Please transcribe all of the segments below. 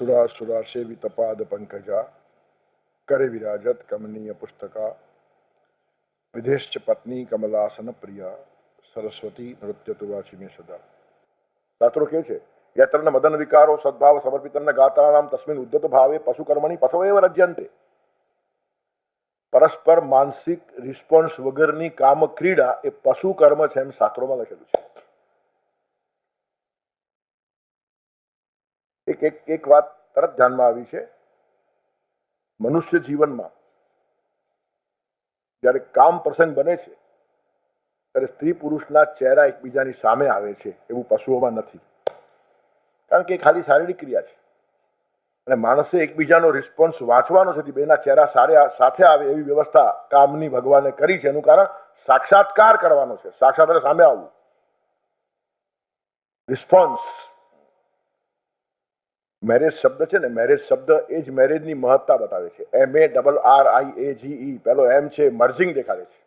સુરા સુરા સેવિત પાદ પંકજા કરે વિરાજત કમનીય પુસ્તકા વિદેશ્ચ પત્ની કમલાસન પ્રિયા સરસ્વતી નૃત્ય તુવાચી મે સદા શાસ્ત્રો કે છે યત્ર મદન વિકારો સદભાવ સમર્પિતન ગાતારામ તસ્મિન ઉદ્ધત ભાવે પશુ કર્મણી પશવેવ રજ્યંતે પરસ્પર માનસિક રિસ્પોન્સ વગરની કામ ક્રીડા એ પશુ કર્મ છે એમ શાસ્ત્રોમાં લખેલું છે એક એક એક વાત તરત ધ્યાનમાં આવી છે. મનુષ્ય જીવનમાં જ્યારે કામ પ્રસંગ બને છે, ત્યારે સ્ત્રી પુરુષના ચહેરા એકબીજાની સામે આવે છે એવું પશુઓમાં નથી. કારણ કે એ ખાલી શારીરિક ક્રિયા છે. અને માણસે એકબીજાનો રિસ્પોન્સ વાંચવાનો છે, બેના ચહેરા સારે સાથે આવે એવી વ્યવસ્થા કામની ભગવાને કરી છે, એનું કારણ સાક્ષાત્કાર કરવાનો છે, સાક્ષાત્કાર સામે આવવું. રિસ્પોન્સ મેરેજ શબ્દ છે ને મેરેજ શબ્દ એ જ મેરેજની મહત્તા બતાવે છે. એમ એ ડબલ આર આઈ એ જી ઈ પેલો એમ છે મર્જિંગ દેખાડે છે.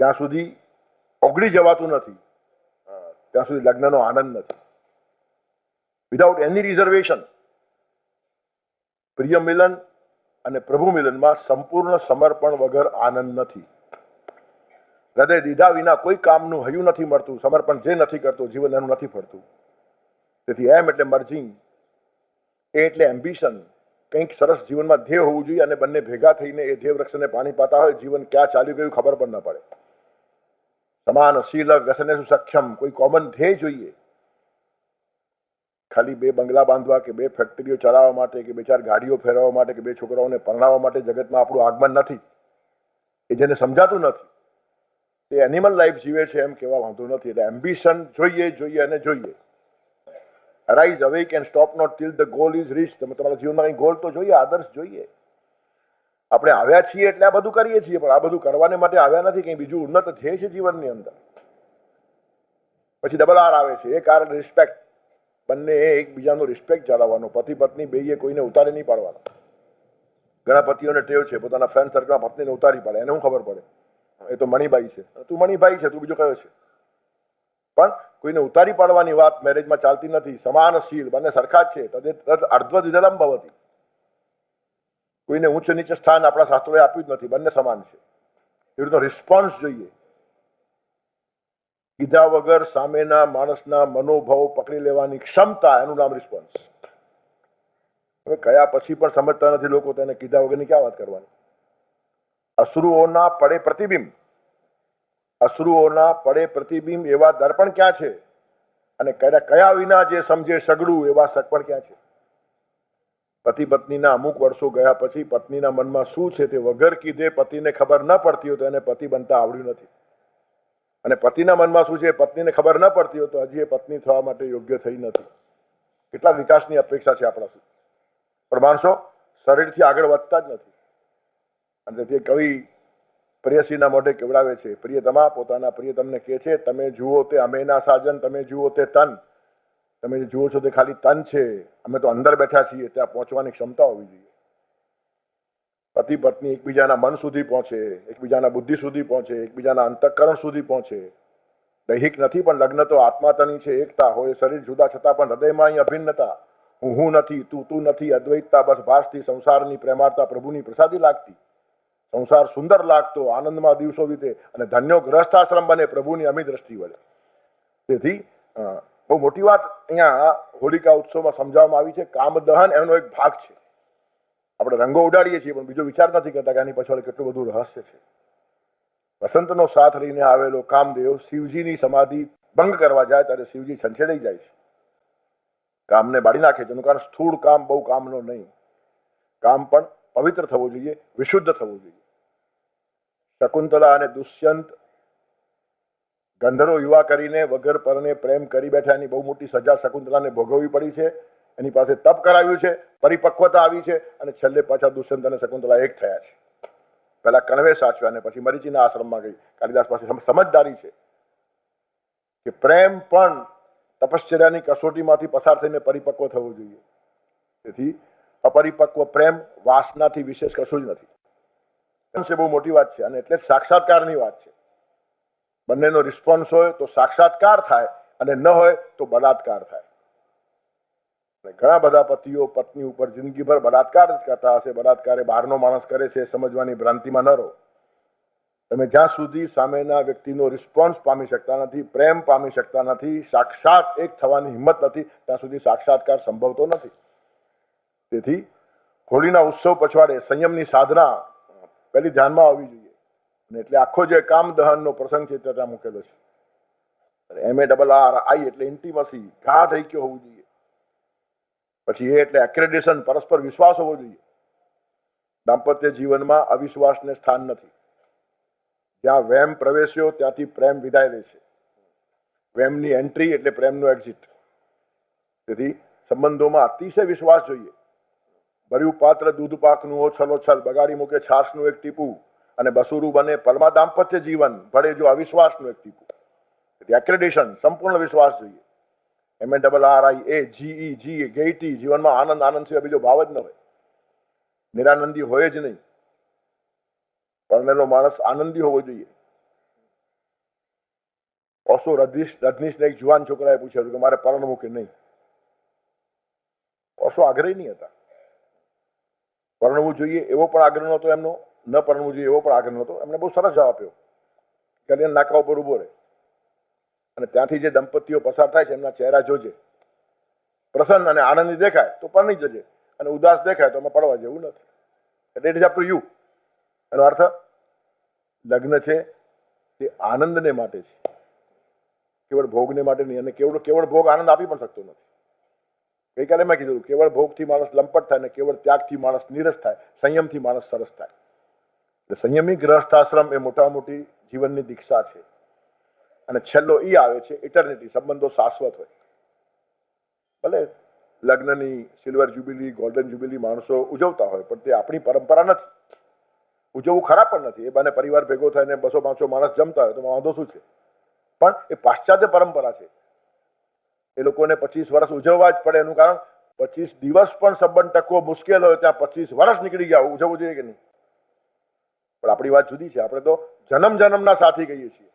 ત્યાં સુધી ઓગળી જવાતું નથી ત્યાં સુધી લગ્નનો આનંદ નથી. વિધાઉટ એની રિઝર્વેશન પ્રિય મિલન અને પ્રભુ મિલનમાં સંપૂર્ણ સમર્પણ વગર આનંદ નથી. હૃદય દીધા વિના કોઈ કામનું હયું નથી મળતું, સમર્પણ જે નથી કરતું, જીવન એનું નથી ફરતું. તેથી એમ એટલે મર્જિંગ એ એટલે એમ્બિશન કંઈક સરસ જીવનમાં ધ્યેય હોવું જોઈએ અને બંને ભેગા થઈને એ ધ્યેય વૃક્ષને પાણી પાતા હોય, જીવન ક્યાં ચાલ્યું ગયું ખબર પણ ન પડે. સમાન શીલ વ્યસને સક્ષમ કોઈ કોમન ધ્યેય જોઈએ. ખાલી બે બંગલા બાંધવા કે બે ફેક્ટરીઓ ચલાવવા માટે કે બે ચાર ગાડીઓ ફેરવવા માટે કે બે છોકરાઓને પરણાવવા માટે જગતમાં આપણું આગમન નથી. એ જેને સમજાતું નથી. તે એનિમલ લાઈફ જીવે છે એમ કહેવા વાંધો નથી. એટલે એમ્બિશન જોઈએ જોઈએ અને જોઈએ. Arise awake and stop not till the goal is reach તમે તમારા જીવનમાં કંઈ ગોલ તો જોઈએ, આદર્શ જોઈએ. આપણે આવ્યા છીએ એટલે આ બધું કરીએ છીએ, પણ આ બધું કરવાને માટે આવ્યા નથી, કંઈ બીજું ઉન્નત થયે છે જીવનની અંદર. પછી ડબલ આર આવે છે, એક આર રિસ્પેક્ટ બંને એકબીજાનો રિસ્પેક્ટ જાળવવાનો. પતિ પત્ની બેયે કોઈને ઉતારી નહીં પાડવાનો. ઘણા પતિઓને ટેવ છે, પોતાના ફ્રેન્ડ સર્કલમાં પત્નીને ઉતારી પાડે, એને હું ખબર પડે? એ તો મણિભાઈ છે. તું મણિભાઈ છે, તું બીજો કયો છે? પણ કોઈને ઉતારી પાડવાની વાત મેરેજમાં ચાલતી નથી, સમાનશીલ, બંને સરખા જ છે. તદ ભવતી. કોઈને ઉચ્ચ નીચ સ્થાન આપણા શાસ્ત્રોએ આપ્યું જ નથી, બંને સમાન છે. એવી રીતનો રિસ્પોન્સ જોઈએ. કીધા વગર સામેના માણસના મનોભાવ પકડી લેવાની ક્ષમતા, એનું નામ રિસ્પોન્સ હવે કયા પછી પણ સમજતા નથી લોકો તેને કીધા વગરની ક્યાં વાત કરવાની? અશ્રુઓના પડે પ્રતિબિંબ. અશ્રુઓના પડે પ્રતિબિંબ એવા દર્પણ ક્યાં છે? અને કયા કયા વિના જે સમજે સગડું એવા સગપણ ક્યાં છે? પતિ પત્નીના અમુક વર્ષો ગયા પછી પત્નીના મનમાં શું છે તે વગર કીધે પતિને ખબર ન પડતી હોય તો એને પતિ બનતા આવડ્યું નથી. અને પતિના મનમાં શું છે? પત્નીને ખબર ન પડતી હોય તો હજી એ પત્ની થવા માટે યોગ્ય થઈ નથી. કેટલા વિકાસની અપેક્ષા છે આપણા સુધી? પણ માણસો શરીરથી આગળ વધતા જ નથી. અને તેથી કવિ પ્રિયસીના મોઢે કેવડાવે છે? પ્રિયતમા પોતાના પ્રિયતમને કહે છે, તમે જુઓ તે અમેના સાજન, તમે જુઓ તે તન. તમે જે જુઓ છો તે ખાલી તન છે. અમે તો અંદર બેઠા છીએ, ત્યાં પહોંચવાની ક્ષમતા હોવી જોઈએ. પતિ પત્ની એકબીજાના મન સુધી પહોંચે, એકબીજાના બુદ્ધિ સુધી પહોંચે, એકબીજાના અંતઃકરણ સુધી પહોંચે. દૈહિક નથી, પણ લગ્ન તો આત્માતની છે, એકતા હોય, શરીર જુદા છતાં પણ હૃદયમાં અહીં અભિન્નતા. હું હું નથી, તું તું નથી, અદ્વૈતતા, બસ ભાસથી, સંસારની પ્રેમાર્તા પ્રભુની પ્રસાદી લાગતી. સંસાર સુંદર લાગતો, આનંદમાં દિવસો વીતે અને ધન્યો ગ્રહસ્થાશ્રમ બને પ્રભુની અમી દ્રષ્ટિ વળે તેથી બહુ મોટી વાત અહીંયા હોલિકા ઉત્સવમાં સમજાવવામાં આવી છે. કામદહન એનો એક ભાગ છે. આપણે રંગો ઉડાડીએ છીએ, પણ બીજો વિચાર નથી કરતા કે આની પાછળ કેટલું બધું રહસ્ય છે. વસંતનો સાથ લઈને આવેલો કામદેવ શિવજીની સમાધિ ભંગ કરવા જાય ત્યારે શિવજી છંછેડાઈ જાય છે. કામને બાળી નાખે છે કારણ સ્થૂળ કામ બહુ કામનો નહીં. કામ પણ પવિત્ર થવું જોઈએ, વિશુદ્ધ થવું જોઈએ. શકુંતલા અને દુષ્યંત ગંધર્વ યુવા કરીને વગર પરને પ્રેમ કરી બેઠા એની બહુ મોટી સજા શકુંતલાને ભોગવવી પડી છે. એની પાસે તપ કરાવ્યું છે, પરિપક્વતા આવી છે અને છેલ્લે પાછા દુષ્યંત અને શકુંતલા એક થયા છે. પહેલા કણવે સાચવ્યા અને પછી મરીચીના આશ્રમમાં ગઈ. કાલિદાસ પાસે સમજદારી છે કે પ્રેમ પણ તપશ્ચર્યાની કસોટીમાંથી પસાર થઈને પરિપક્વ થવો જોઈએ. તેથી અપરિપક્વ પ્રેમ વાસનાથી વિશેષ કશું જ નથી. છે બહુ મોટી વાત છે અને એટલે સાક્ષાત્કારની વાત છે. બંનેનો રિસ્પોન્સ હોય તો સાક્ષાત્કાર થાય અને ન હોય તો બલાત્કાર થાય. ઘણા બધા પતિઓ પત્ની ઉપર જિંદગીભર બળાત્કાર જ કરતા હશે. બળાત્કાર એ બહારનો માણસ કરે છે સમજવાની ભ્રાંતિમાં ન રહો. તમે જ્યાં સુધી સામેના વ્યક્તિનો રિસ્પોન્સ પામી શકતા નથી, પ્રેમ પામી શકતા નથી, સાક્ષાત એક થવાની હિંમત નથી, ત્યાં સુધી સાક્ષાત્કાર સંભવતો નથી. તેથી હોળીના ઉત્સવ પછવાડે સંયમની સાધના પહેલી ધ્યાનમાં આવવી જોઈએ. અને એટલે આખો જે કામ દહનનો પ્રસંગ છે ત્યાં મૂકેલો છે. એમ એ ડબલ આર આઈ એટલે ઇન્ટીમસી ઘા થઈ ગયો હોવું જોઈએ. પછી એ એટલે એક્રેડિશન પરસ્પર વિશ્વાસ હોવો જોઈએ. દાંપત્ય જીવનમાં અવિશ્વાસને સ્થાન નથી. જ્યાં વેમ પ્રવેશ્યો ત્યાંથી પ્રેમ વિદાય લે છે. વેમની એન્ટ્રી એટલે પ્રેમનો એક્ઝિટ તેથી સંબંધોમાં અતિશય વિશ્વાસ જોઈએ. ભર્યું પાત્ર દૂધ પાકનું ઓછલોછલ બગાડી મૂકે છાસનું એક ટીપું અને બસુરું બને પરમા દાંપત્ય જીવન ભળે જો અવિશ્વાસનું એક ટીપું. એક્રેડિશન સંપૂર્ણ વિશ્વાસ જોઈએ. M A double R I A G E G ગેટી જીવનમાં આનંદ આનંદ સિવાય બીજો ભાવ જ ન હોય. નિરાનંદી હોય જ નહીં. પરણેલો માણસ આનંદી હોવો જોઈએ. ઓસો રજનીશ, રજનીશને એક જુવાન છોકરાએ પૂછ્યું કે મારે પરણવું કે નહીં? ઓસો આગ્રહી નહીં હતા. પરણવું જોઈએ, એવો પણ આગ્રહ નહોતો એમનો, ન પરણવું જોઈએ એવો પણ આગ્રહ નહોતો. એમને બહુ સરસ જવાબ આપ્યો કલ્યાણ નાકા ઉપર ઊભો રહે. અને ત્યાંથી જે દંપતીઓ પસાર થાય છે, એમના ચહેરા જોજે. પ્રસન્ન અને આનંદી દેખાય તો પરણી જજે. અને ઉદાસ દેખાય તો અમે પડવા જેવું નથી એટલે it is up to you એનો અર્થ, લગ્ન છે તે આનંદને માટે છે. કેવળ ભોગને માટે નહીં અને કેવળ કેવળ ભોગ આનંદ આપી પણ શકતો નથી. ગઈકાલે મેં કીધું કેવળ ભોગથી માણસ લંપટ થાય ને કેવળ ત્યાગથી માણસ નીરસ થાય, સંયમથી માણસ સરસ થાય. એટલે સંયમી ગ્રહસ્થાશ્રમ એ મોટા મોટી જીવનની દીક્ષા છે. અને છેલ્લો એ આવે છે ઇટર્નિટી સંબંધો શાશ્વત હોય. ભલે લગ્નની સિલ્વર જ્યુબિલી ગોલ્ડન જ્યુબિલી માણસો ઉજવતા હોય, પણ તે આપણી પરંપરા નથી. ઉજવવું ખરાબ પણ નથી. એ બાને પરિવાર ભેગો થઈને બસો પાંચસો માણસ જમતા હોય તો વાંધો શું છે? પણ એ પાશ્ચાત્ય પરંપરા છે. એ લોકોને પચીસ વર્ષ ઉજવવા જ પડે એનું કારણ, પચીસ દિવસ પણ સંબંધ ટકવો મુશ્કેલ હોય ત્યાં પચીસ વર્ષ નીકળી ગયા, ઉજવવું જોઈએ કે નહીં? પણ આપણી વાત જુદી છે. આપણે તો જન્મ જન્મના સાથી કહીએ છીએ.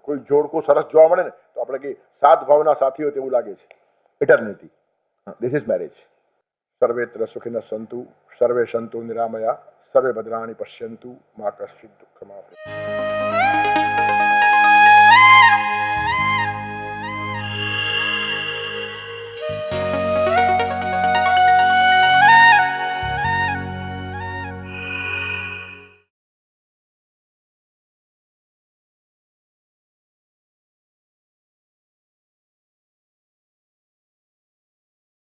કોઈ જોડકું સરસ જોવા મળે ને, તો આપણે કહીએ સાત ભાવના સાથી હોય તેવું લાગે છે. ઇટર્નિટી દિસ ઇઝ મેરેજ સર્વેત્ર સુખિન સંતુ, સર્વે સંતુ નિરામયા, સર્વે ભદ્રાણી પશ્યંતુ, મા કશ્ચિત દુઃખમાં